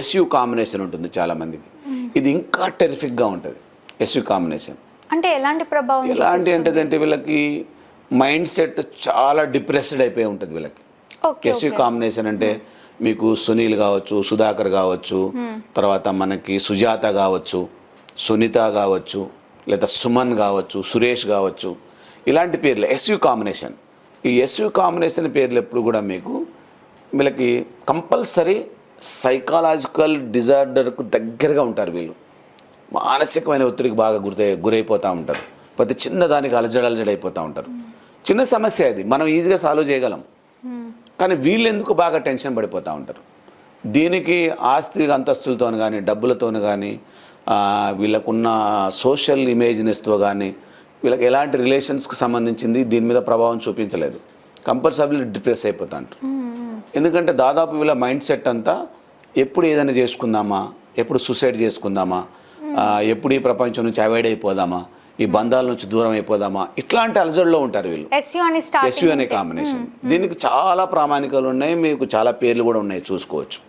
SU combination ఉంటుంది చాలామందికి. ఇది ఇంకా టెరిఫిక్గా ఉంటుంది ఎస్యు కాంబినేషన్ అంటే ఎలాంటి ప్రభావం ఎలాంటి ఏంటంటే వీళ్ళకి మైండ్ సెట్ చాలా డిప్రెస్డ్ అయిపోయి ఉంటుంది వీళ్ళకి. ఎస్యు కాంబినేషన్ అంటే మీకు సునీల్ కావచ్చు సుధాకర్ కావచ్చు తర్వాత మనకి సుజాత కావచ్చు సునీత కావచ్చు లేదా సుమన్ కావచ్చు సురేష్ కావచ్చు. ఇలాంటి పేర్లు ఎస్యు కాంబినేషన్ ఈ ఎస్యు కాంబినేషన్ పేర్లు ఎప్పుడు కూడా మీకు వీళ్ళకి కంపల్సరీ సైకాలజికల్ డిజార్డర్కు దగ్గరగా ఉంటారు వీళ్ళు. మానసికమైన ఒత్తిడికి బాగా గురై గురైపోతూ ఉంటారు. ప్రతి చిన్న దానికి అలజడ అలజడ అయిపోతూ ఉంటారు. చిన్న సమస్య అది. మనం ఈజీగా సాల్వ్ చేయగలం. కానీ వీళ్ళు ఎందుకు బాగా టెన్షన్ పడిపోతూ ఉంటారు? దీనికి ఆస్తి అంతస్తులతో కానీ డబ్బులతో కానీ వీళ్ళకున్న సోషల్ ఇమేజ్నెస్తో కానీ వీళ్ళకి ఎలాంటి రిలేషన్స్కి సంబంధించింది దీని మీద ప్రభావం చూపించలేదు. కంపల్సరీ డిప్రెస్ అయిపోతా ఉంటారు. Hmm. ఎందుకంటే దాదాపు వీళ్ళ మైండ్ సెట్ అంతా ఎప్పుడు ఏదైనా చేసుకుందామా? ఎప్పుడు సూసైడ్ చేసుకుందామా? ఎప్పుడు ఈ ప్రపంచం నుంచి అవాయిడ్ అయిపోదామా? ఈ బంధాల నుంచి దూరం అయిపోదామా? ఇట్లాంటి అలజడిలో ఉంటారు వీళ్ళు. ఎస్యు అని స్టార్ట్ ఎస్యు అనే కాంబినేషన్ దీనికి చాలా ప్రామాణికాలు ఉన్నాయి మీకు చాలా పేర్లు కూడా ఉన్నాయి చూసుకోవచ్చు.